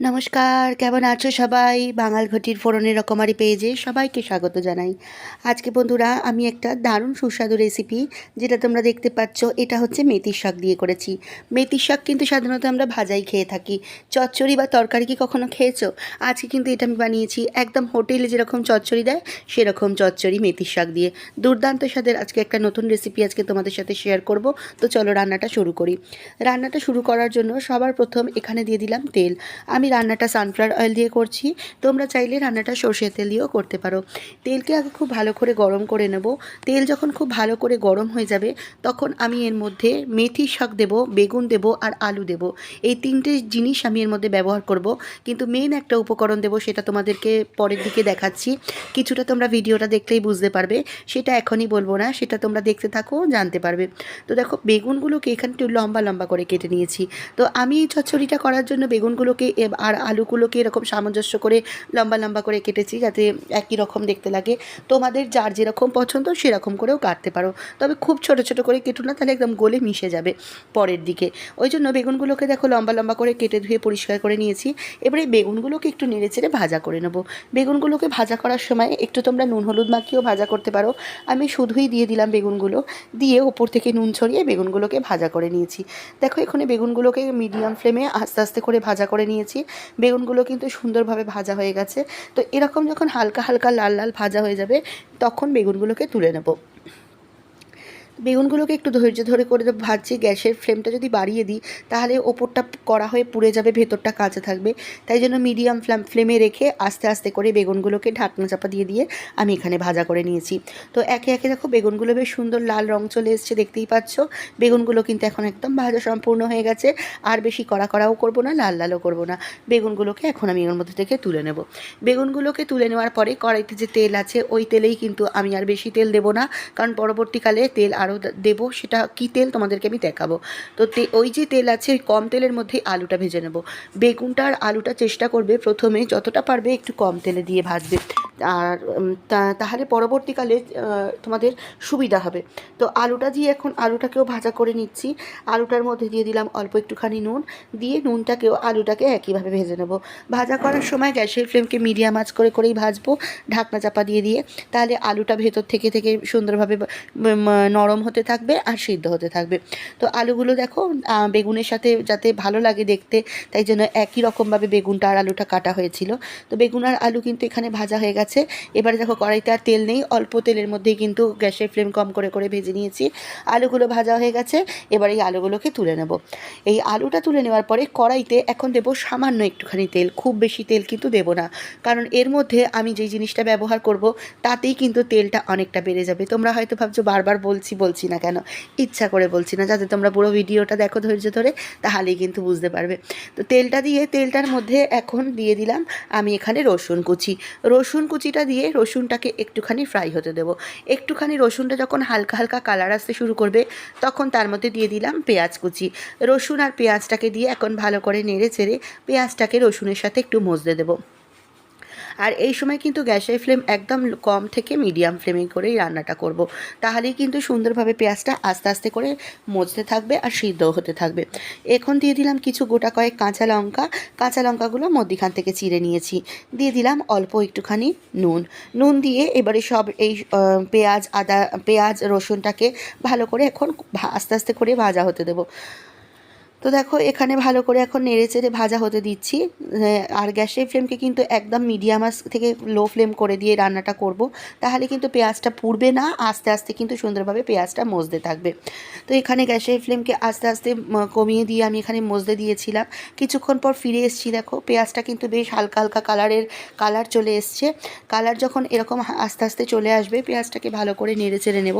নমস্কার, কেমন আছো সবাই? বাঙাল ঘটির ফোড়নের রকমারি পেজে সবাইকে স্বাগত জানাই। আজকে বন্ধুরা, আমি একটা দারুণ সুস্বাদু রেসিপি যেটা তোমরা দেখতে পাচ্ছ, এটা হচ্ছে মেথির শাক দিয়ে করেছি। মেথির শাক কিন্তু সাধারণত আমরা ভাজাই খেয়ে থাকি। চচ্চড়ি বা তরকারি কি কখনো খেয়েছো? আজকে কিন্তু এটা আমি বানিয়েছি, একদম হোটেলে যেরকম চচ্চড়ি দেয়, সেরকম চচ্চড়ি মেথির শাক দিয়ে। দুর্দান্ত স্বাদের আজকে একটা নতুন রেসিপি আজকে তোমাদের সাথে শেয়ার করব। তো চলো রান্নাটা শুরু করি। রান্নাটা শুরু করার জন্য সবার প্রথম এখানে দিয়ে দিলাম তেল। আমি রান্নাটা সানফ্লাওয়ার অয়েল দিয়ে করছি। তোমরা চাইলে রান্নাটা সর্ষের তেল দিয়েও করতে পারো। তেলকে আগে খুব ভালো করে গরম করে নেব। তেল যখন খুব ভালো করে গরম হয়ে যাবে, তখন আমি এর মধ্যে মেথি শাক দেব, বেগুন দেব আর আলু দেব। এই তিনটে জিনিস আমি এর মধ্যে ব্যবহার করব। কিন্তু মেন একটা উপকরণ দেব, সেটা তোমাদেরকে পরের দিকে দেখাচ্ছি। কিছুটা তোমরা ভিডিওটা দেখলেই বুঝতে পারবে। সেটা এখনই বলব না, সেটা তোমরা দেখতে থাকো, জানতে পারবে। তো দেখো, বেগুনগুলোকে এখানে একটু লম্বা লম্বা করে কেটে নিয়েছি। তো আমি এই চচ্চড়িটা করার জন্য বেগুনগুলোকে আর আলুগুলোকে এরকম সামঞ্জস্য করে লম্বা লম্বা করে কেটেছি যাতে একই রকম দেখতে লাগে। তোমাদের যার যেরকম পছন্দ সেরকম করেও কাটতে পারো। তবে খুব ছোট ছোট করে কেটো না, তাহলে একদম গলে মিশে যাবে পরের দিকে। ওই জন্য বেগুনগুলোকে দেখো লম্বা লম্বা করে কেটে ধুয়ে পরিষ্কার করে নিয়েছি। এবারে বেগুনগুলোকে একটু নেড়ে চেড়ে ভাজা করে নেব। বেগুনগুলোকে ভাজা করার সময় একটু তোমরা নুন হলুদ মাখিয়েও ভাজা করতে পারো। আমি শুধুই দিয়ে দিলাম বেগুনগুলো। দিয়ে ওপর থেকে নুন ছড়িয়ে বেগুনগুলোকে ভাজা করে নিয়েছি। দেখো এখানে বেগুনগুলোকে মিডিয়াম ফ্লেমে আস্তে আস্তে করে ভাজা করে নিয়েছি। বেগুনগুলো কিন্তু সুন্দরভাবে ভাজা হয়ে গেছে। তো এরকম যখন হালকা হালকা লাল লাল ভাজা হয়ে যাবে, তখন বেগুনগুলোকে তুলে নেব। বেগুনগুলোকে একটু ধৈর্য ধরে করে ভাজছি, গ্যাসের ফ্লেমটা যদি বাড়িয়ে দিই, তাহলে ওপরটা কড়া হয়ে পুড়ে যাবে, ভেতরটা কাঁচা থাকবে। তাই জন্য মিডিয়াম ফ্লেম ফ্লেমে রেখে আস্তে আস্তে করে বেগুনগুলোকে ঢাকনা চাপা দিয়ে দিয়ে আমি এখানে ভাজা করে নিয়েছি। তো একে একে দেখো বেগুনগুলো বেশ সুন্দর লাল রং চলে এসছে, দেখতেই পাচ্ছ? বেগুনগুলো কিন্তু এখন একদম ভাজা সম্পূর্ণ হয়ে গেছে। আর বেশি কড়া কড়াও করব না, লাল লালও করব না। বেগুনগুলোকে এখন আমি এর মধ্যে থেকে তুলে নেব। বেগুনগুলোকে তুলে নেওয়ার পরে কড়াইতে যে তেল আছে, ওই তেলেই কিন্তু আমি আর বেশি তেল দেবো না। কারণ পরবর্তীকালে তেল আরও দেবো সেটা কী তেল তোমাদেরকে আমি দেখাবো। তো ওই যে তেল আছে ওই কম তেলের মধ্যে আলুটা ভেজে নেব। বেগুনটা আর আলুটা চেষ্টা করবে প্রথমে যতটা পারবে একটু কম তেলে দিয়ে ভাজবে। আর তাহলে পরবর্তীকালে তোমাদের সুবিধা হবে। তো আলুটা দিয়ে এখন আলুটাকেও ভাজা করে নিচ্ছি। আলুটার মধ্যে দিয়ে দিলাম অল্প একটুখানি নুন। দিয়ে নুনটাকেও আলুটাকে একইভাবে ভেজে নেব। ভাজা করার সময় গ্যাসের ফ্লেমকে মিডিয়াম আঁচ করে করেই ভাজবো ঢাকনা চাপা দিয়ে দিয়ে। তাহলে আলুটা ভেতর থেকে থেকে সুন্দরভাবে উম, নরম হতে থাকবে আর সিদ্ধ হতে থাকবে। তো আলুগুলো দেখো বেগুনের সাথে যাতে ভালো লাগে দেখতে, তাই জন্য একই রকমভাবে বেগুনটা আর আলুটা কাটা হয়েছিল। তো বেগুন আর আলু কিন্তু এখানে ভাজা হয়ে গেছে। এবারে দেখো কড়াইতে আর তেল নেই, অল্প তেলের মধ্যেই কিন্তু গ্যাসের ফ্লেম কম করে করে ভেজে নিয়েছি। আলুগুলো ভাজা হয়ে গেছে, এবার এই আলুগুলোকে তুলে নেব। এই আলুটা তুলে নেওয়ার পরে কড়াইতে এখন দেবো সামান্য একটুখানি তেল, খুব বেশি তেল কিন্তু দেবো না। কারণ এর মধ্যে আমি যেই জিনিসটা ব্যবহার করব, তাতেই কিন্তু তেলটা অনেকটা বেড়ে যাবে। তোমরা হয়তো ভাবছ বারবার বলছি বলছি না কেন? ইচ্ছা করে বলছি না। যাতে তোমরা পুরো ভিডিওটা দেখো ধৈর্য ধরে, তাহলেই কিন্তু বুঝতে পারবে। তো তেলটা দিয়ে, তেলটার মধ্যে এখন দিয়ে দিলাম আমি এখানে রসুন কুচি। রসুন কুচিটা দিয়ে রসুনটাকে একটুখানি ফ্রাই হতে দেবো। একটুখানি রসুনটা যখন হালকা হালকা কালার আসতে শুরু করবে, তখন তার মধ্যে দিয়ে দিলাম পেঁয়াজ কুচি। রসুন আর পেঁয়াজটাকে দিয়ে এখন ভালো করে নেড়ে চেড়ে পেঁয়াজটাকে রসুনের সাথে একটু মজতে দেবো। আর এই সময় কিন্তু গ্যাসের ফ্লেম একদম কম থেকে মিডিয়াম ফ্লেমে করেই রান্নাটা করব। তাহলেই কিন্তু সুন্দরভাবে পেঁয়াজটা আস্তে আস্তে করে মজতে থাকবে আর সিদ্ধ হতে থাকবে। এখন দিয়ে দিলাম কিছু গোটা কয়েক কাঁচা লঙ্কা। কাঁচা লঙ্কাগুলো মধ্যিখান থেকে চিড়ে নিয়েছি। দিয়ে দিলাম অল্প একটুখানি নুন। নুন দিয়ে এবারে সব এই পেঁয়াজ, আদা, পেঁয়াজ, রসুনটাকে ভালো করে এখন আস্তে আস্তে করে ভাজা হতে দেবো। তো দেখো, এখানে ভালো করে এখন নেড়ে চেড়ে ভাজা হতে দিচ্ছি। আর গ্যাসের ফ্লেমকে কিন্তু একদম মিডিয়াম থেকে লো ফ্লেম করে দিয়ে রান্নাটা করব। তাহলে কিন্তু পেঁয়াজটা পুড়বে না, আস্তে আস্তে কিন্তু সুন্দরভাবে পেঁয়াজটা মজতে থাকবে। তো এখানে গ্যাসের ফ্লেমকে আস্তে আস্তে কমিয়ে দিয়ে আমি এখানে মজতে দিয়েছিলাম। কিছুক্ষণ পর ফিরে এসেছি, দেখো, পেঁয়াজটা কিন্তু বেশ হালকা হালকা কালারের, কালার চলে এসছে। কালার যখন এরকম আস্তে আস্তে চলে আসবে, পেঁয়াজটাকে ভালো করে নেড়ে চেড়ে নেব।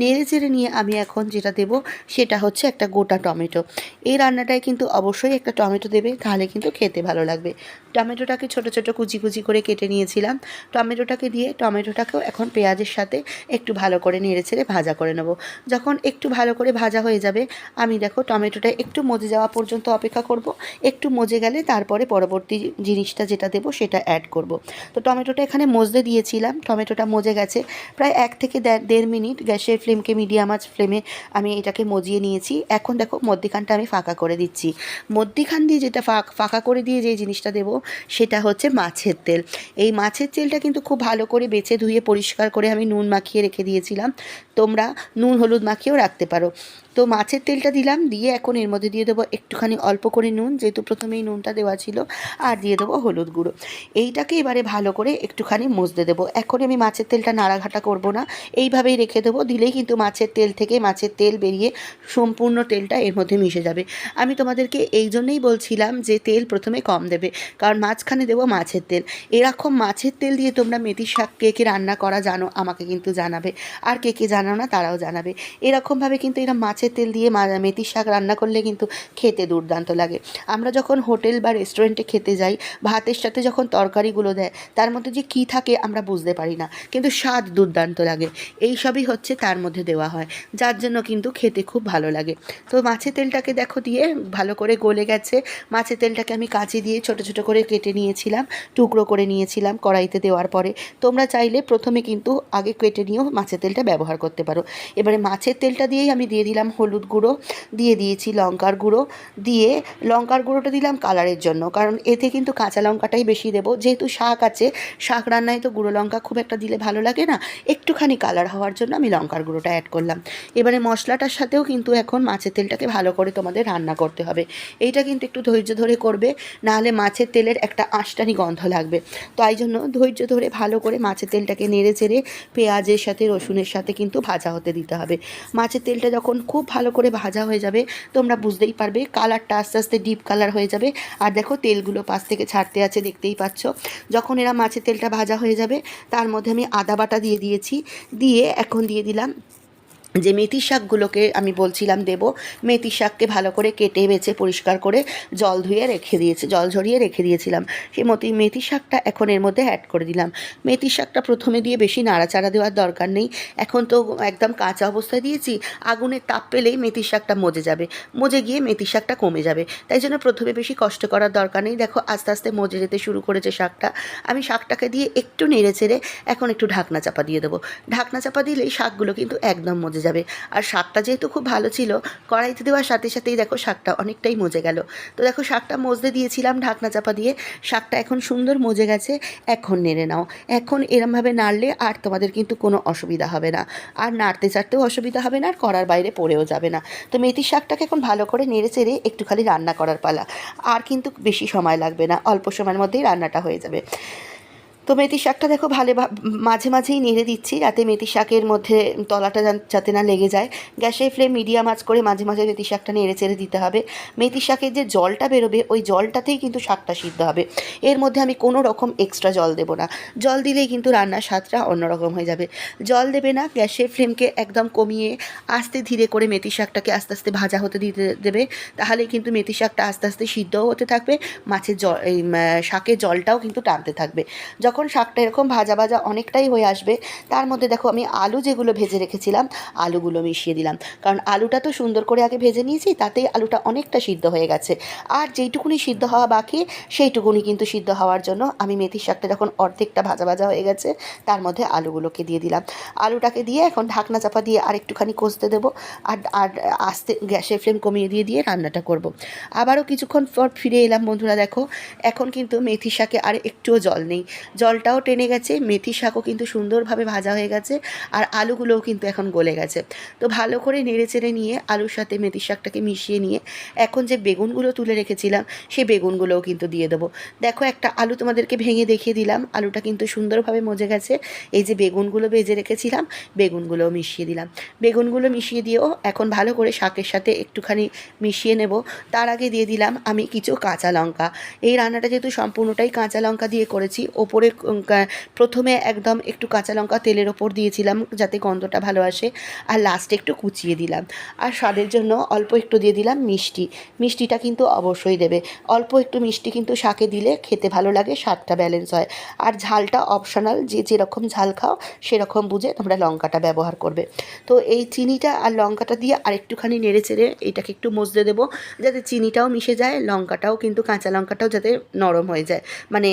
নেড়ে চেড়ে নিয়ে আমি এখন যেটা দেব, সেটা হচ্ছে একটা গোটা টমেটো। এই রান্নাটায় কিন্তু অবশ্যই একটা টমেটো দেবে, তাহলে কিন্তু খেতে ভালো লাগবে। টমেটোটাকে ছোট ছোট কুচি কুচি করে কেটে নিয়েছিলাম। টমেটোটাকে দিয়ে টমেটোটাকেও এখন পেঁয়াজের সাথে একটু ভালো করে নেড়ে ছেড়ে ভাজা করে নেব। যখন একটু ভালো করে ভাজা হয়ে যাবে, আমি দেখো টমেটোটা একটু মজে যাওয়া পর্যন্ত অপেক্ষা করব। একটু মজে গেলে তারপরে পরবর্তী জিনিসটা যেটা দেবো সেটা অ্যাড করব। তো টমেটোটা এখানে মজতে দিয়েছিলাম, টমেটোটা মজে গেছে। প্রায় এক থেকে দেড় মিনিট গ্যাসের ফ্লেমকে মিডিয়াম আঁচ ফ্লেমে আমি এটাকে মজিয়ে নিয়েছি। এখন দেখো মধ্যিখানটা আমি ফাঁকা ফাঁকা করে দিচ্ছি। মধ্যিখান দিয়ে যেটা ফাঁক- করে দিয়ে যে জিনিসটা দেব, সেটা হচ্ছে মাছের তেল। এই মাছের তেলটা কিন্তু খুব ভালো করে বেছে ধুয়ে পরিষ্কার করে আমি নুন মাখিয়ে রেখে দিয়েছিলাম। তোমরা নুন হলুদ মাখিয়েও রাখতে পারো। তো মাছের তেলটা দিলাম, দিয়ে এখন এর মধ্যে দিয়ে দেবো একটুখানি অল্প করে নুন, যেহেতু প্রথমেই নুনটা দেওয়া ছিল, আর দিয়ে দেবো হলুদ গুঁড়ো। এইটাকে এবারে ভালো করে একটুখানি মজতে দেবো। এখন আমি মাছের তেলটা নাড়াঘাটা করব না, এইভাবেই রেখে দেবো, দিলেই কিন্তু মাছের তেল থেকে মাছের তেল বেরিয়ে সম্পূর্ণ তেলটা এর মধ্যে মিশে যাবে। আমি তোমাদেরকে এই জন্যেই বলছিলাম যে তেল প্রথমে কম দেবে, কারণ মাঝখানে দেবো মাছের তেল। এরকম মাছের তেল দিয়ে তোমরা মেথি শাক কে কে রান্না করা জানো, আমাকে কিন্তু জানাবে। আর কে কে জানো না, তারাও জানাবে। এরকমভাবে কিন্তু এরা মাছের তেল দিয়ে মা- মেথি শাক রান্না করলে কিন্তু খেতে দুর্দান্ত লাগে। আমরা যখন হোটেল বা রেস্টুরেন্টে খেতে যাই, ভাতের সাথে যখন তরকারিগুলো দেয়, তার মধ্যে যে কী থাকে আমরা বুঝতে পারি না। কিন্তু স্বাদ দুর্দান্ত লাগে। এই সবই হচ্ছে তার মধ্যে দেওয়া হয়। যার জন্য কিন্তু খেতে খুব ভালো লাগে। তো মাছের তেলটাকে দেখো দিয়ে ভালো করে গলে গেছে। মাছের তেলটাকে আমি কাঁচি দিয়ে ছোট ছোট করে কেটে নিয়েছিলাম, টুকরো করে নিয়েছিলাম কড়াইতে দেওয়ার পরে। তোমরা চাইলে প্রথমে কিন্তু আগে কেটে নিয়েও মাছের তেলটা ব্যবহার করতে। পারো। এবারে মাছের তেলটা দিয়েই আমি দিয়ে দিলাম হলুদ গুঁড়ো, দিয়ে দিয়েছি লঙ্কার গুঁড়ো, দিয়ে লঙ্কার গুঁড়োটা দিলাম কালারের জন্য। কারণ এতে কিন্তু কাঁচা লঙ্কাটাই বেশি দেবো। যেহেতু শাক আছে, শাক রান্নায় তো গুঁড়ো লঙ্কা খুব একটা দিলে ভালো লাগে না। একটুখানি কালার হওয়ার জন্য আমি লঙ্কার গুঁড়োটা অ্যাড করলাম। এবারে মশলাটার সাথেও কিন্তু এখন মাছের তেলটাকে ভালো করে তোমাদের রান্না করতে হবে। এইটা কিন্তু একটু ধৈর্য ধরে করবে, নাহলে মাছের তেলের একটা আঁশটানি গন্ধ লাগবে। তাই জন্য ধৈর্য ধরে ভালো করে মাছের তেলটাকে নেড়ে চেড়ে পেঁয়াজের সাথে রসুনের সাথে কিন্তু ভাজা হতে দিতে হবে। মাছের তেলটা যখন খুব ভালো করে ভাজা হয়ে যাবে, তোমরা বুঝতেই পারবে কালারটা আস্তে আস্তে ডিপ কালার হয়ে যাবে। আর দেখো তেলগুলো পাশ থেকে ছাড়তে আছে, দেখতেই পাচ্ছ। যখন এরা মাছের তেলটা ভাজা হয়ে যাবে, তার মধ্যে আমি আদা বাটা দিয়ে দিয়েছি। দিয়ে এখন দিয়ে দিলাম যে মেথি শাকগুলোকে আমি বলছিলাম দেবো, মেথি শাককে ভালো করে কেটে বেছে পরিষ্কার করে জল ধুয়ে রেখে দিয়েছি, জল ঝরিয়ে রেখে দিয়েছিলাম। সেই মতো, মেথি শাকটা এখন এর মধ্যে অ্যাড করে দিলাম। মেথি শাকটা প্রথমে দিয়ে বেশি নাড়াচাড়া দেওয়ার দরকার নেই। এখন তো একদম কাঁচা অবস্থায় দিয়েছি আগুনের তাপ পেলেই মেথি শাকটা মজে যাবে। মজে গিয়ে মেথি শাকটা কমে যাবে। তাই জন্য প্রথমে বেশি কষ্ট করার দরকার নেই। দেখো, আস্তে আস্তে মজে যেতে শুরু করেছে শাকটা। আমি শাকটাকে দিয়ে একটু নেড়ে চেড়ে এখন একটু ঢাকনা চাপা দিয়ে দেবো। ঢাকনা চাপা দিলেই শাকগুলো কিন্তু একদম মজে যাবে। আর শাকটা যেহেতু খুব ভালো ছিল, কড়াইতে দেওয়ার সাথে সাথেই দেখো শাকটা অনেকটাই মজে গেল। তো দেখো শাকটা মজতে দিয়েছিলাম ঢাকনা চাপা দিয়ে, শাকটা এখন সুন্দর মজে গেছে, এখন নেড়ে নাও। এখন এরমভাবে নাড়লে আর তোমাদের কিন্তু কোনো অসুবিধা হবে না। আর নাড়তে চাড়তেও অসুবিধা হবে না, আর করার বাইরে পড়েও যাবে না। তো মেথির শাকটাকে এখন ভালো করে নেড়ে চেড়ে একটু খালি রান্না করার পালা। আর কিন্তু বেশি সময় লাগবে না, অল্প সময়ের মধ্যেই রান্নাটা হয়ে যাবে। তো মেথি শাকটা দেখো ভালো মাঝে মাঝেই নেড়ে দিচ্ছি যাতে মেথি শাকের মধ্যে তলাটা যাতে না লেগে যায়। গ্যাসের ফ্লেম মিডিয়াম আঁচ করে মাঝে মাঝে মেথি শাকটা নেড়ে চেড়ে দিতে হবে। মেথি শাকের যে জলটা বেরোবে, ওই জলটাতেই কিন্তু শাকটা সিদ্ধ হবে। এর মধ্যে আমি কোনো রকম এক্সট্রা জল দেবো না। জল দিলেই কিন্তু রান্নার স্বাদটা অন্যরকম হয়ে যাবে। জল দেবে না, গ্যাসের ফ্লেমকে একদম কমিয়ে আস্তে ধীরে করে মেথি শাকটাকে আস্তে আস্তে ভাজা হতে দিতে দেবে। তাহলে কিন্তু মেথি শাকটা আস্তে আস্তে সিদ্ধও হতে থাকবে, মাছের জল শাকের জলটাও কিন্তু টানতে থাকবে। যখন শাকটা এরকম ভাজা ভাজা অনেকটাই হয়ে আসবে, তার মধ্যে দেখো আমি আলু যেগুলো ভেজে রেখেছিলাম, আলুগুলো মিশিয়ে দিলাম। কারণ আলুটা তো সুন্দর করে আগে ভেজে নিয়েছি, তাতেই আলুটা অনেকটা সিদ্ধ হয়ে গেছে। আর যেইটুকুনি সিদ্ধ হওয়া বাকি, সেইটুকুনি কিন্তু সিদ্ধ হওয়ার জন্য আমি মেথির শাকটা যখন অর্ধেকটা ভাজা ভাজা হয়ে গেছে, তার মধ্যে আলুগুলোকে দিয়ে দিলাম। আলুটাকে দিয়ে এখন ঢাকনা চাপা দিয়ে আর একটুখানি কষতে দেবো, আর আর আস্তে গ্যাসের ফ্লেম কমিয়ে দিয়ে দিয়ে রান্নাটা করব। আবারও কিছুক্ষণ পর ফিরে এলাম বন্ধুরা দেখো, এখন কিন্তু মেথি শাকে আর একটুও জল নেই। জলটাও টেনে গেছে, মেথি শাকও কিন্তু সুন্দরভাবে ভাজা হয়ে গেছে আর আলুগুলোও কিন্তু এখন গলে গেছে। তো ভালো করে নেড়ে চেড়ে নিয়ে আলুর সাথে মেথি শাকটাকে মিশিয়ে নিয়ে এখন যে বেগুনগুলো তুলে রেখেছিলাম, সেই বেগুনগুলোও কিন্তু দিয়ে দেবো। দেখো একটা আলু তোমাদেরকে ভেঙে দেখিয়ে দিলাম, আলুটা কিন্তু সুন্দরভাবে মজে গেছে। এই যে বেগুনগুলো ভেজে রেখেছিলাম, বেগুনগুলোও মিশিয়ে দিলাম। বেগুনগুলো মিশিয়ে দিয়েও এখন ভালো করে শাকের সাথে একটুখানি মিশিয়ে নেব। তার আগে দিয়ে দিলাম আমি কিছু কাঁচা লঙ্কা। এই রান্নাটা যেহেতু সম্পূর্ণটাই কাঁচা লঙ্কা দিয়ে করেছি, ওপরে প্রথমে একদম একটু কাঁচা লঙ্কা তেলের ওপর দিয়েছিলাম যাতে গন্ধটা ভালো আসে। আর লাস্টে একটু কুচিয়ে দিলাম। আর স্বাদের জন্য অল্প একটু দিয়ে দিলাম মিষ্টি। মিষ্টিটা কিন্তু অবশ্যই দেবে। অল্প একটু মিষ্টি কিন্তু শাকে দিলে খেতে ভালো লাগে, স্বাদটা ব্যালেন্স হয়। আর ঝালটা অপশনাল যে যেরকম ঝাল খাও সেরকম বুঝে তোমরা লঙ্কাটা ব্যবহার করবে। তো এই চিনিটা আর লঙ্কাটা দিয়ে আরেকটুখানি নেড়ে চেড়ে এটাকে একটু মজতে দেবো, যাতে চিনিটাও মিশে যায়, লঙ্কাটাও কিন্তু কাঁচা লঙ্কাটাও যাতে নরম হয়ে যায় মানে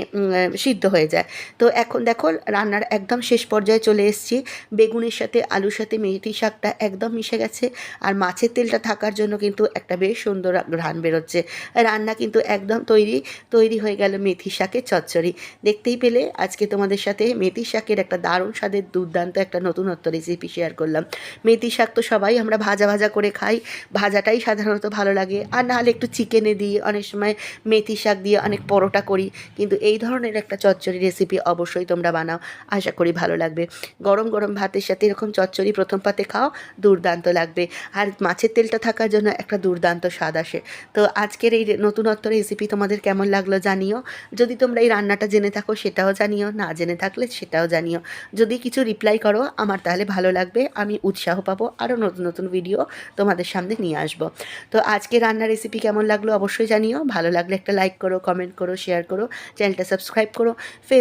সিদ্ধ হয়ে যায়। তো এখন দেখো, রান্নার একদম শেষ পর্যায়ে চলে এসেছি। বেগুনের সাথে, আলুর সাথে মেথি শাকটা একদম মিশে গেছে। আর মাছের তেলটা থাকার জন্য কিন্তু একটা বেশ সুন্দর ঘ্রাণ বেরোচ্ছে। রান্না কিন্তু একদম তৈরি তৈরি হয়ে গেল মেথি শাকের চচ্চড়ি। দেখতেই পেলে, আজকে তোমাদের সাথে মেথি শাকের একটা দারুণ স্বাদের দুর্দান্ত একটা নতুনত্ব রেসিপি শেয়ার করলাম। মেথি শাক তো সবাই আমরা ভাজা ভাজা করে খাই, ভাজাটাই সাধারণত ভালো লাগে। আর নাহলে একটু চিকেনে দিই অনেক সময় মেথি শাক দিয়ে অনেক পরোটা করি। কিন্তু এই ধরনের একটা চচ্চড়ি রেসিপি অবশ্যই তোমরা বানাও। আশা করি ভালো লাগবে। গরম গরম ভাতের সাথে এরকম চচ্চড়ি প্রথম পাতে খাও, দুর্দান্ত লাগবে। আর মাছের তেলটা থাকার জন্য একটা দুর্দান্ত স্বাদ আসে। তো আজকের এই নতুনত্ব রেসিপি তোমাদের কেমন লাগল জানিও। যদি তোমরা এই রান্নাটা জেনে থাকো সেটাও জানিও, না জেনে থাকলে সেটাও জানিও। যদি কিছু রিপ্লাই করো, আমার তাহলে ভালো লাগবে। আমি উৎসাহ পাবো, আরও নতুন নতুন ভিডিও তোমাদের সামনে নিয়ে আসব। তো আজকে রান্নার রেসিপি কেমন লাগল অবশ্যই জানিও। ভালো লাগলে একটা লাইক করো কমেন্ট করো শেয়ার করো চ্যানেলটা সাবস্ক্রাইব করো।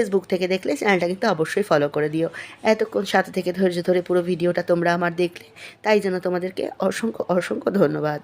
ফেসবুক থেকে দেখলে চ্যানেলটা কিন্তু অবশ্যই ফলো করে দিও। এতক্ষণ সাথে থেকে ধৈর্য ধরে পুরো ভিডিওটা তোমরা আমার দেখলে। তাই জন্য তোমাদেরকে অসংখ্য অসংখ্য ধন্যবাদ।